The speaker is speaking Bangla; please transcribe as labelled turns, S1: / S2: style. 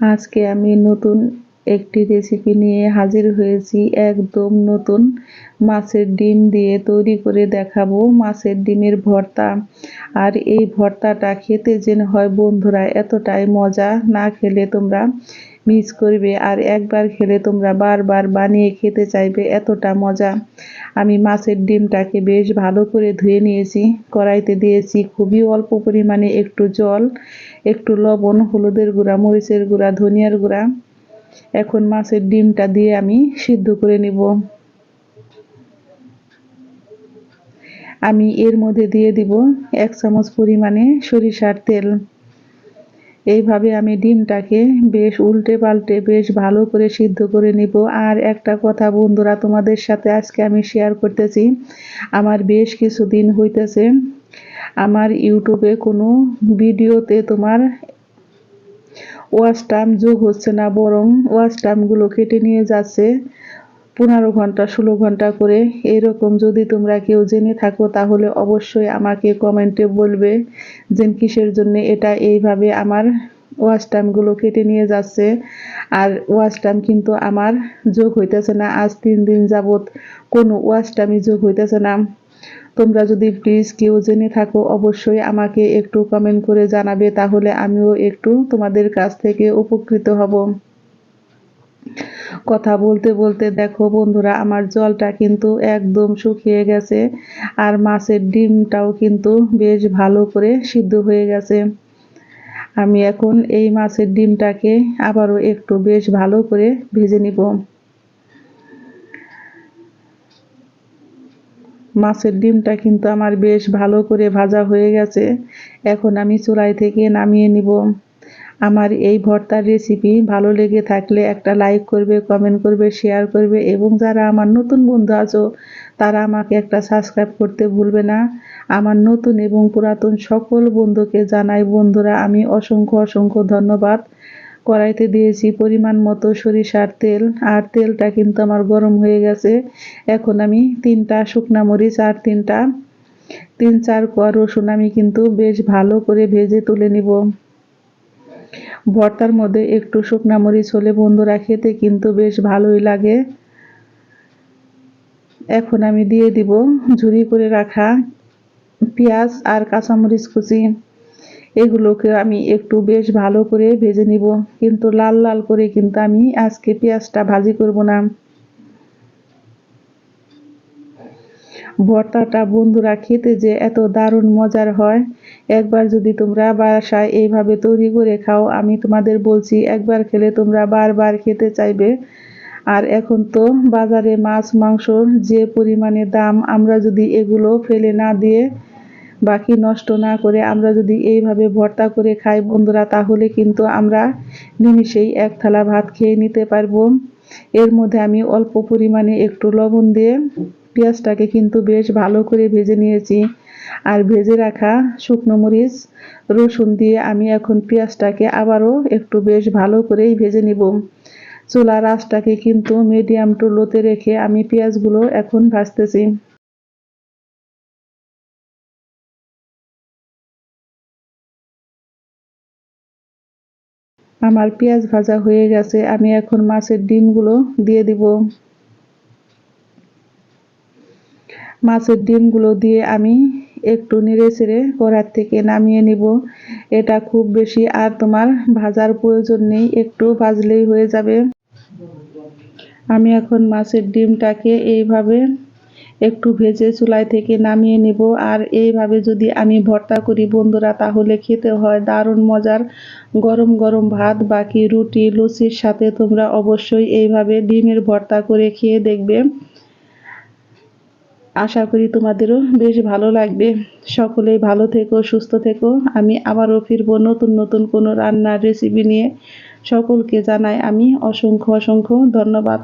S1: আজকে আমি নতুন একটি রেসিপি নিয়ে হাজির হয়েছি। একদম নতুন মাছের ডিম দিয়ে তৈরি করে দেখাবো মাছের ডিমের ভর্তা। আর এই ভর্তাটা খেতে যেন হয় বন্ধুরা, এতটাই মজা। না খেলে তোমরা মিস করবে আর একবার খেলে তোমরা বারবার বানিয়ে খেতে চাইবে এতটা মজা। আমি মাছের ডিমটাকে বেশ ভালো করে ধুয়ে নিয়েছি, কড়াইতে দিয়েছি খুবই অল্প পরিমাণে একটু জল, একটু লবণ, হলুদের গুঁড়া, মরিচের গুঁড়া, ধনিয়ার গুঁড়া। এখন মাছের ডিমটা দিয়ে আমি সিদ্ধ করে নিব। আমি এর মধ্যে দিয়ে দিব এক চামচ পরিমাণে সরিষার তেল। এইভাবে আমি ডিমটাকে বেশ উল্টে পাল্টে বেশ ভালো করে সিদ্ধ করে নিব। আর একটা কথা বন্ধুরা, তোমাদের সাথে আজকে আমি শেয়ার করতেছি। আমার বেশ কিছুদিন হইতেছে, আমার ইউটিউবে কোনো ভিডিওতে তোমার ওয়াচ টাইম যোগ হচ্ছে না, বরং ওয়াচ টাইমগুলো কেটে নিয়ে যাচ্ছে। পনেরো ঘণ্টা, ষোলো ঘণ্টা করে এরকম যদি তোমরা কেউ জেনে থাকো, তাহলে অবশ্যই আমাকে কমেন্টে বলবে যে কিসের জন্য এটা এইভাবে আমার ওয়াচ টাইমগুলো কেটে নিয়ে যাচ্ছে। আর ওয়াচ টাইম কিন্তু আমার যোগ হইতেছে না, আজ তিন দিন যাবৎ কোনো ওয়াচ টাইমই যোগ হইতেছে না। তোমরা যদি প্লিজ কেউ জেনে থাকো, অবশ্যই আমাকে একটু কমেন্ট করে জানাবে, তাহলে আমিও একটু তোমাদের কাছ থেকে উপকৃত হব। কথা বলতে বলতে দেখো বন্ধুরা, আমার জলটা কিন্তু একদম শুকিয়ে গেছে আর মাছের ডিমটাও কিন্তু বেশ ভালো করে সিদ্ধ হয়ে গেছে। আমি এখন এই মাছের ডিমটাকে আবারও একটু বেশ ভালো করে ভেজে নিব। মাছের ডিমটা কিন্তু আমার বেশ ভালো করে ভাজা হয়ে গেছে। এখন আমি চুলাই থেকে নামিয়ে নিব। আমার এই ভর্তার রেসিপি ভালো লেগে থাকলে একটা লাইক করবে কমেন্ট করবে শেয়ার করবে এবং যারা আমার নতুন বন্ধু আছো, তারা আমাকে একটা সাবস্ক্রাইব করতে ভুলবে না। আমার নতুন এবং পুরাতন সকল বন্ধুকে জানাই, বন্ধুরা, আমি অসংখ্য অসংখ্য ধন্যবাদ। কড়াইতে দিয়েছি পরিমাণ মতো সরিষার তেল, আর তেলটা কিন্তু আমার গরম হয়ে গেছে। এখন আমি তিনটা শুকনা মরিচ আর তিনটা, তিন চার কোয়া রসুন আমি কিন্তু বেশ ভালো করে ভেজে তুলে নিব। ভর্তার মধ্যে একটু শুকনা মরিচ হলে বন্ধুরা খেতে কিন্তু বেশ ভালোই লাগে। এখন আমি দিয়ে দিব ঝুরি করে রাখা পেঁয়াজ আর কাঁচামরিচ কুচি। এগুলোকে আমি একটু বেশ ভালো করে ভেজে নিব, কিন্তু লাল লাল করে কিন্তু আমি আজকে পেঁয়াজটা ভাজি করব না। ভর্তাটা বন্ধুরা খেতে যে এত দারুণ মজার হয়। একবার যদি তোমরা বাসায় এইভাবে তৈরি করে খাও, আমি তোমাদের বলছি একবার খেলে তোমরা বারবার খেতে চাইবে। আর এখন তো বাজারে মাছ মাংসর যে পরিমাণে দাম, আমরা যদি এগুলো ফেলে না দিয়ে বাকি নষ্ট না করে আমরা যদি এইভাবে ভর্তা করে খাই বন্ধুরা, তাহলে কিন্তু আমরা নিমিষেই এক থালা ভাত খেয়ে নিতে পারব। এর মধ্যে আমি অল্প পরিমাণে একটু লবণ দিয়ে পেঁয়াজটাকে কিন্তু বেশ ভালো করে ভেজে নিয়েছি। আর ভেজে রাখা শুকনো মরিচ, রসুন দিয়ে আমি এখন পেঁয়াজটাকে আবারও একটু বেশ ভালো করেই ভেজে নিব। চুলার আঁচটাকে কিন্তু মিডিয়াম টু লোতে রেখে আমি পেঁয়াজগুলো এখন ভাজতেছি। আমার পেঁয়াজ ভাজা হয়ে গেছে, আমি এখন মাছের ডিমগুলো দিয়ে দিব। মাছের ডিমগুলো দিয়ে আমি একটু নেড়ে চেড়ে কড়ার থেকে নামিয়ে নিব। এটা খুব বেশি আর তোমার ভাজার প্রয়োজন নেই, একটু ভাজলেই হয়ে যাবে। আমি এখন মাছের ডিমটাকে এইভাবে একটু ভেজে চুলাই থেকে নামিয়ে নিব। আর এইভাবে যদি আমি ভর্তা করি বন্ধুরা, তাহলে খেতে হয় দারুণ মজার গরম গরম ভাত। বাকি রুটি, লুচির সাথে তোমরা অবশ্যই এইভাবে ডিমের ভর্তা করে খেয়ে দেখবে। আশা করি তোমাদেরও বেশ ভালো লাগবে। সকলে ভালো থেকো, সুস্থ থেকো। আমি আবারও ফিরবো নতুন নতুন কোনো রান্নার রেসিপি নিয়ে। সকলকে জানাই আমি অসংখ্য অসংখ্য ধন্যবাদ।